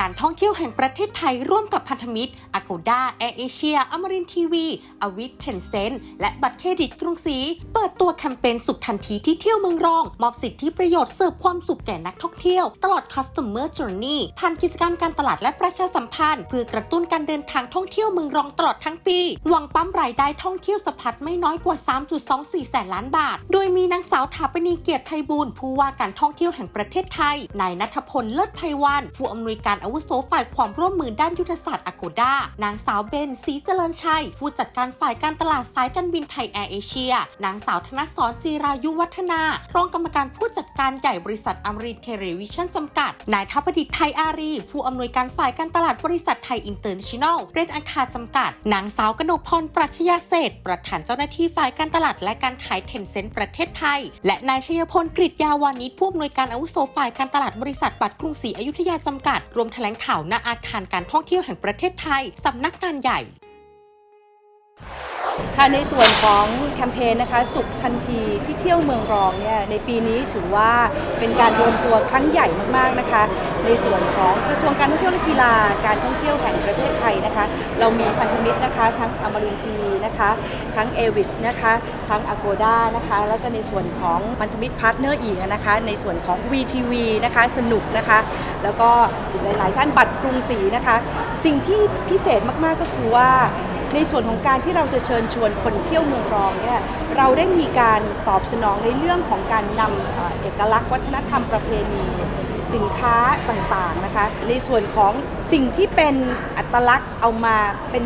การท่องเที่ยวแห่งประเทศไทยร่วมกับพันธมิตร Agoda Air Asia อมรินทีวีอวิทเทนเซนและบัตรเครดิตกรุงศรีเปิดตัวแคมเปญสุขทันทีที่เที่ยวเมืองรอง มอบสิทธิประโยชน์เสิร์ฟความสุขแก่นักท่องเที่ยว ตลอด Customer Journey ผ่านกิจกรรมการตลาดและประชาสัมพันธ์ เพื่อกระตุ้นการเดินทางท่องเที่ยวเมืองรองตลอดทั้งปี หวังปั๊มรายได้ท่องเที่ยวสะพัดไม่น้อยกว่า 3.24 แสนล้านบาท โดยมีนางสาวถาปณีเกียรติไพบูลผู้ว่าการท่องเที่ยวแห่งประเทศไทยนายนัทพลเลิศไพวันผู้อำนวยการอาวุโสฝ่ายความร่วมมือด้านยุทธศาสตร์อโกดานางสาวเบนศรีเจริญชัย ผู้จัดการฝ่ายการตลาดสายการบินไทยแอร์เอเชีย นางสาวธนสรจีรายุวัฒนา รองกรรมการผู้จัดการใหญ่บริษัทอมรินเทเลวิชั่นจำกัด นายทัพดิษฐ์ไทยอารี ผู้อำนวยการฝ่ายการตลาดบริษัทไทยอินเตอร์เนชั่นแนลเรนอาคาจำกัด นางสาวกนกพรปรัชญาเศษประธานเจ้าหน้าที่ฝ่ายการตลาดและการขายเทนเซ็นต์ประเทศไทย และนายชัยพลกฤษยาวานิชผู้อำนวยการอาวุโสฝ่ายการตลาดบริษัทบัตรกรุงศรีอยุธยาจำกัด รวมถลงข่าวณอาคารการท่องเที่ยวแห่งประเทศไทยสำนักงานใหญ่ ค่ะในส่วนของแคมเปญนะคะสุขทันทีที่เที่ยวเมืองรองเนี่ยในปีนี้ถือว่าเป็นการรวมตัวครั้งใหญ่มากๆนะคะ ในส่วนของกระทรวงการท่องเที่ยวและกีฬาการท่องเที่ยวแห่งประเทศไทยนะคะ เรามีพันธมิตรนะคะ ทั้งอมรินทีวีนะคะทั้งเอวิสนะคะทั้ง Agoda นะคะแล้วก็ในส่วนของพันธมิตรพาร์ทเนอร์อีกนะคะ ในส่วนของ VTV นะคะสนุกนะคะ แล้วก็หลายๆท่านบัตรกรุงศรีนะคะ สิ่งที่พิเศษมากๆก็คือว่า ในส่วนของการที่เราจะเชิญชวนคนเที่ยวเมืองรองเนี่ยเราได้มีการตอบสนองในเรื่องของการนำเอ่อเอกลักษณ์วัฒนธรรมประเพณีสินค้าต่างๆนะคะในส่วนของสิ่งที่เป็นอัตลักษณ์เอามาเป็น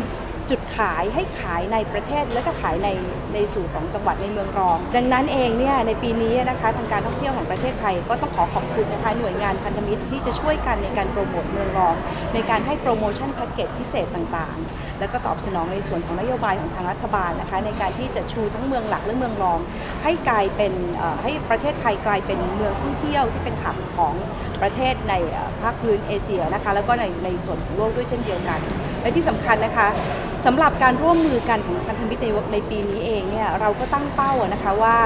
จุดขายให้ขายในประเทศและก็ขายในในสู่ของจังหวัดในเมืองรอง ดังนั้นเองเนี่ยในปีนี้นะคะทางการท่องเที่ยวแห่งประเทศไทยก็ต้องขอขอบคุณนะคะหน่วยงานพันธมิตรที่จะช่วยกันในการโปรโมทเมืองรอง ในการให้โปรโมชั่นแพ็กเกจพิเศษต่างๆ แล้วก็ตอบสนองในส่วนของนโยบายของทางรัฐบาลนะคะในการที่จะชูทั้งเมืองหลักและเมืองรอง ให้กลายเป็นให้ประเทศไทยกลายเป็นเมืองท่องเที่ยวที่เป็นหับของประเทศในภาคพื้นเอเชียนะคะแล้วก็ในในส่วนของโลกด้วยเช่นเดียวกัน และที่สำคัญนะคะสำหรับการร่วมมือกันของพันธมิตรในในปีนี้เองเนี่ยเราก็ตั้งเป้านะคะว่า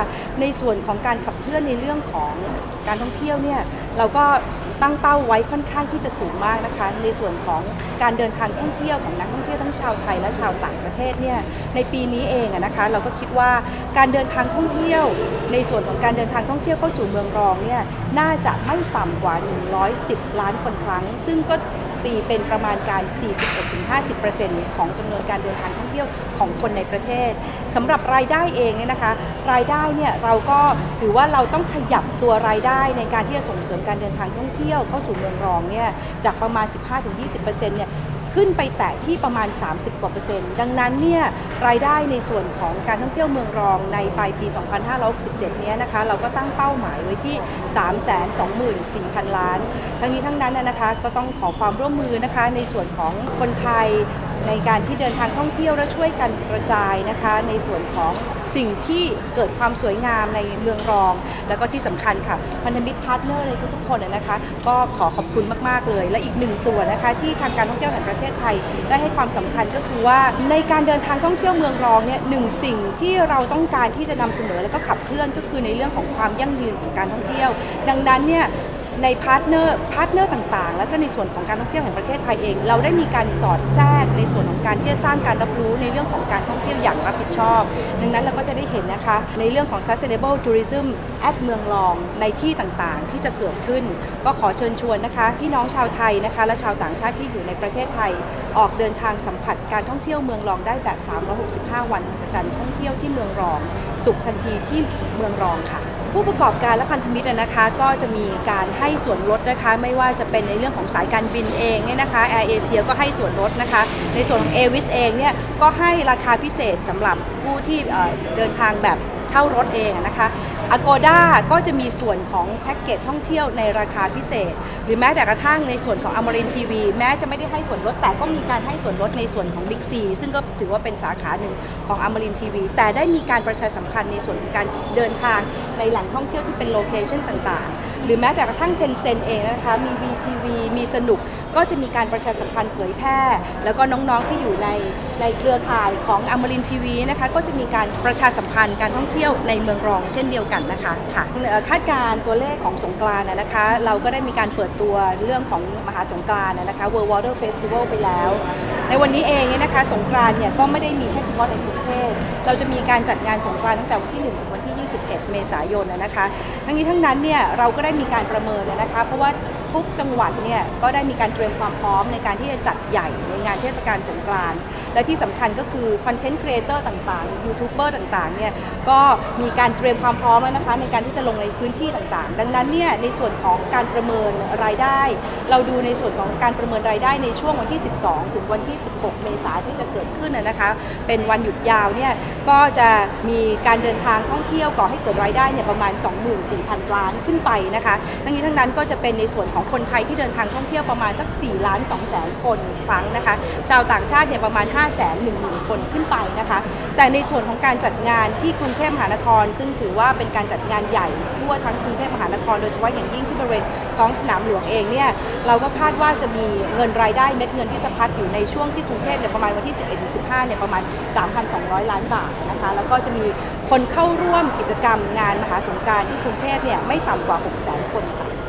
ในส่วนของการขับเคลื่อนในเรื่องของการท่องเที่ยวเนี่ยเราก็ ตั้งเป้าไว้ค่อนข้างที่จะสูงมากนะคะ ในส่วนของการเดินทางท่องเที่ยวของนักท่องเที่ยวทั้งชาวไทยและชาวต่างประเทศเนี่ยในปีนี้เองนะคะ เราก็คิดว่าการเดินทางท่องเที่ยว ในส่วนของการเดินทางท่องเที่ยวเข้าสู่เมืองรองเนี่ยน่าจะไม่ต่ำกว่า 110 ล้านคนครั้ง ซึ่งก็ ตีเป็นประมาณการ 41-50%ของจำนวนการเดินทางท่องเที่ยวของคนในประเทศสำหรับรายได้เองเนี่ยนะคะ รายได้เนี่ยเราก็ถือว่าเราต้องขยับตัวรายได้ในการที่จะส่งเสริมการเดินทางท่องเที่ยวเข้าสู่เมืองรองเนี่ยจากประมาณ 15-20%เนี่ย ขึ้นไปแตะที่ประมาณ 30 กว่าเปอร์เซ็นต์ ดังนั้นเนี่ยรายได้ในส่วนของการท่องเที่ยวเมืองรองในปลายปี 2567 เนี้ยนะคะเราก็ตั้งเป้าหมายไว้ที่ 324,000 ล้าน ทั้งนี้ทั้งนั้นนะนะคะก็ต้องขอความร่วมมือนะคะในส่วนของคนไทย ในการที่เดินทางท่องเที่ยวและช่วยกันกระจายนะคะ ในส่วนของสิ่งที่เกิดความสวยงามในเมืองรอง แล้วก็ที่สำคัญค่ะพันธมิตรพาร์ทเนอร์ในทุกๆคนนะคะ ก็ขอขอบคุณมากๆเลย และอีกหนึ่งส่วนนะคะ ที่ทางการท่องเที่ยวแห่งประเทศไทย ได้ให้ความสำคัญก็คือว่าในการเดินทางท่องเที่ยวเมืองรองเนี่ยหนึ่งสิ่งที่เราต้องการที่จะนำเสนอแล้วก็ขับเคลื่อนก็คือในเรื่องของความยั่งยืนของการท่องเที่ยว ดังนั้นเนี่ย ในพาร์ทเนอร์พาร์ทเนอร์ต่างๆ แล้วก็ในส่วนของการท่องเที่ยวแห่งประเทศไทยเอง เราได้มีการสอดแทรกในส่วนของการที่จะสร้างการรับรู้ในเรื่องของการท่องเที่ยวอย่างรับผิดชอบ ดังนั้นเราก็จะได้เห็นนะคะในเรื่องของ sustainable tourism at เมืองรองในที่ต่างๆ ที่จะเกิดขึ้น ก็ขอเชิญชวนนะคะพี่น้องชาวไทยนะคะและชาวต่างชาติที่อยู่ในประเทศไทย ออกเดินทางสัมผัสการท่องเที่ยวเมืองรองได้แบบ 365 วันมหัศจรรย์ท่องเที่ยวที่เมืองรอง สุขทันทีที่เมืองรองค่ะ ผู้ประกอบการและพันธมิตรนะคะ ก็จะมีการให้ส่วนลดนะคะ ไม่ว่าจะเป็นในเรื่องของสายการบินเองเนี่ยนะคะแอร์เอเชียก็ให้ส่วนลดนะคะ ในส่วนของเอวิสเองเนี่ยก็ให้ราคาพิเศษสำหรับผู้ที่เดินทางแบบเช่ารถเองนะคะ Agoda ก็จะมีส่วนของแพ็กเกจท่องเที่ยวในราคาพิเศษ หรือแม้แต่กระทั่งในส่วนของอมรินทีวีแม้จะไม่ได้ให้ส่วนลดแต่ก็มีการให้ส่วนลดในส่วนของ Big C ซึ่งก็ถือว่าเป็นสาขาหนึ่งของอมรินทีวีแต่ได้มีการประชาสัมพันธ์ในส่วนของการเดินทางในแหล่งท่องเที่ยวที่เป็นโลเคชั่นต่างๆ หรือแม้แต่กระทั่ง Tencent เองนะคะมี VTV มีสนุก ก็จะมีการประชาสัมพันธ์เผยแพร่ แล้วก็น้องๆที่อยู่ในในเครือข่ายของอมรินทีวีนะคะก็จะมีการประชาสัมพันธ์การท่องเที่ยวในเมืองรองเช่นเดียวกันนะคะค่ะคาดการ์ตัวเลขของสงกรานต์นะคะ เราก็ได้มีการเปิดตัวเรื่องของมหาสงกรานต์นะคะ World Water Festival ไปแล้ว ในวันนี้เองเนี่ยนะคะสงกรานต์เนี่ยก็ไม่ได้มีแค่เฉพาะในกรุงเทพเราจะมีการจัดงานสงกรานต์ตั้งแต่วันที่1ถึงวัน ที่21เมษายนนะนะคะ ทั้งนี้ทั้งนั้นเนี่ยเราก็ได้มีการประเมินนะคะ เพราะว่าทุกจังหวัดเนี่ยก็ได้มีการเตรียมความพร้อมในการที่จะจัดใหญ่ในงานเทศกาลสงกรานต์และที่สำคัญก็คือคอนเทนต์ครีเอเตอร์ต่างๆยูทูบเบอร์ต่างๆเนี่ยก็มีการเตรียมความพร้อมแล้วนะคะ ในการที่จะลงในพื้นที่ต่างๆ ดังนั้นเนี่ยในส่วนของการประเมินรายได้ เราดูในส่วนของการประเมินรายได้ในช่วงวันที่ 12 ถึงวันที่ 16 เมษายนที่จะเกิดขึ้นนะคะ เป็นวันหยุดยาวเนี่ย ก็จะมีการเดินทางท่องเที่ยวก่อให้เกิดรายได้เนี่ยประมาณ 24,000 ล้านขึ้นไปนะคะทั้งนี้ทั้งนั้นก็จะเป็นในส่วนของคนไทยที่เดินทางท่องเที่ยวประมาณสัก4ล้าน2แสนคนครั้งนะคะชาวต่างชาติเนี่ยประมาณ 5 1 0 0 0 0 คนขึ้นไปนะคะแต่ในส่วนของการจัดงานที่กรุงเทพมหานคร ซึ่งถือว่าเป็นการจัดงานใหญ่ทั่วทั้งกรุงเทพมหานคร โดยเฉพาะอย่างยิ่งที่บริเวณท้องสนามหลวงเองเนี่ยเราก็คาดว่าจะมีเงินรายได้เม็ดเงินที่สะพัดอยู่ในช่วงที่กรุงเทพเนี่ยประมาณวันที่ 11-15เนี่ยประมาณ 3,200 ล้านบาทนะคะ แล้วก็จะมีคนเข้าร่วมกิจกรรมงานมหาสงการที่กรุงเทพเนี่ยไม่ต่ำกว่า 600,000 คนค่ะ